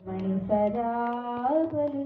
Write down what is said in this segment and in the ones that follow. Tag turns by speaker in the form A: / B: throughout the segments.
A: మణి సదా బలు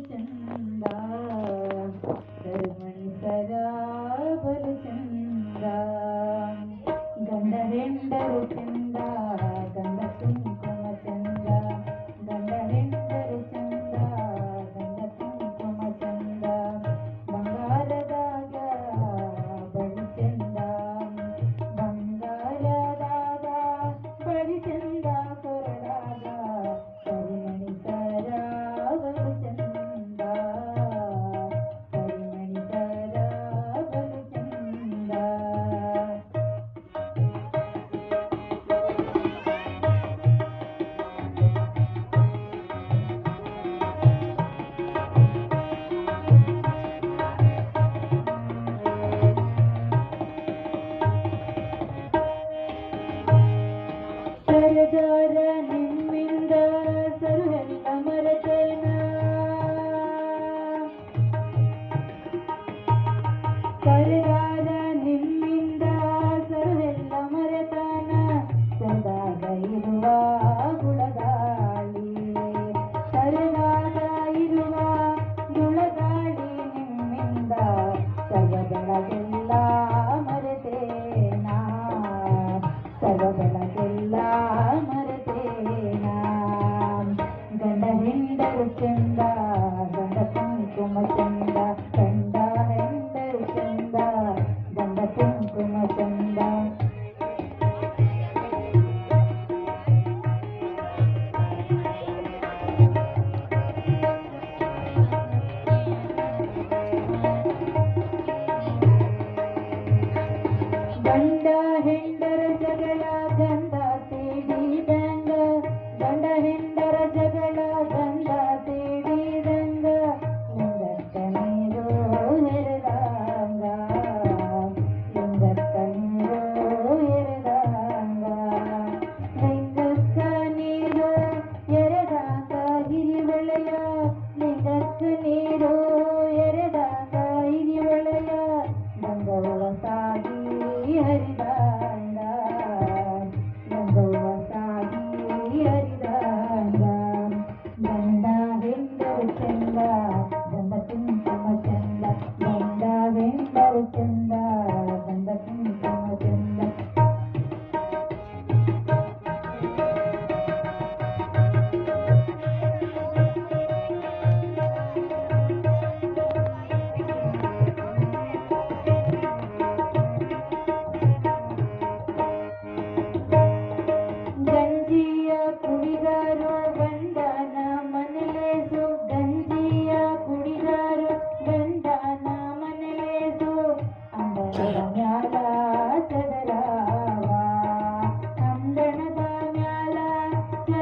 A: ಸರದಾರ ನಿಮ್ಮಿಂದ ಸರ್ವೆಲ್ಲ ಮರೆತಾನ. ಸರದಾಗ ಇರುವ ಗುಳಗಾಳಿ ನಿಮ್ಮಿಂದ ಗಂಡ ಹೆಂಡರು ಚಂದ ಗಂಡ ಹೆಂಡರ ಜಗಳ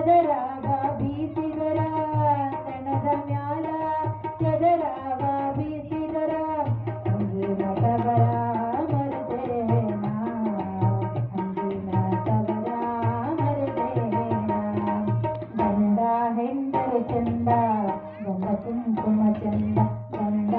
A: ಚದರ ಬೀಸಿದರ ತಣದ ಮ್ಯಾಲ ಚದರ ಬೀಸಿದರ ಅಂಗಿನ ತವರ ಮರದೆ ಅಂಗಿನ ತವರ ಮರದೆ ಗಂಡ ಹೆಂಡರು ಚಂದ ಗಂಡ ಕುಂಕುಮ ಚಂದ ಗಂಡ